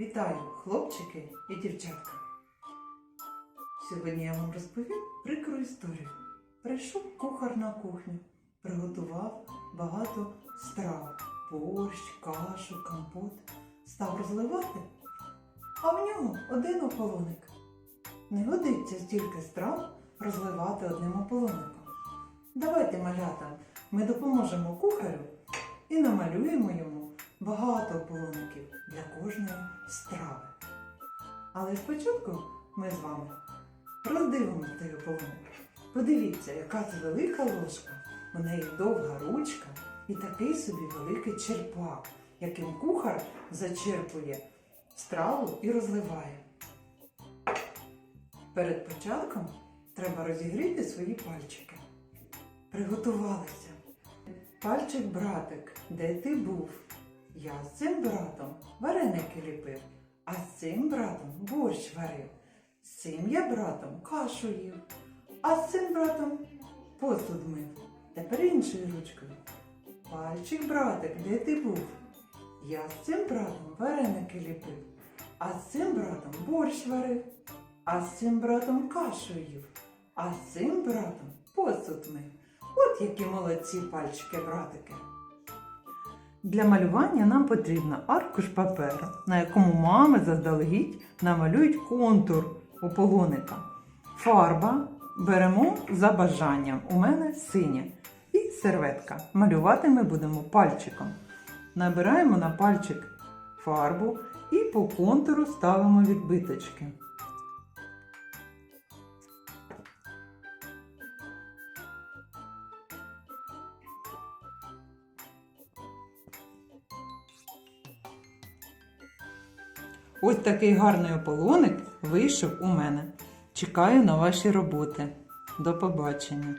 Вітаю, хлопчики і дівчатка. Сьогодні я вам розповім прикру історію. Прийшов кухар на кухню, приготував багато страв: борщ, кашу, компот. Став розливати, а в нього один ополоник. Не годиться стільки страв розливати одним ополоником. Давайте, малята, ми допоможемо кухарю і намалюємо йому багато ополоників для кожної страви. Але спочатку ми з вами роздивимо той ополоник. Подивіться, яка це велика ложка. У неї довга ручка і такий собі великий черпак, яким кухар зачерпує страву і розливає. Перед початком треба розігріти свої пальчики. Приготувалися. Пальчик братик, де ти був? Я з цим братом вареники ліпив, а з цим братом борщ варив. З цим я братом кашу їв, а з цим братом посуд мив. Тепер іншою ручкою. Пальчик братик, де ти був? Я з цим братом вареники ліпив, а з цим братом борщ варив, а з цим братом кашу їв, а з цим братом посуд мив. От які молодці пальчики, братики. Для малювання нам потрібно аркуш паперу, на якому мами заздалегідь намалюють контур ополоника. Фарба беремо за бажанням. У мене синя. І серветка. Малювати ми будемо пальчиком. Набираємо на пальчик фарбу і по контуру ставимо відбиточки. Ось такий гарний ополоник вийшов у мене. Чекаю на ваші роботи. До побачення!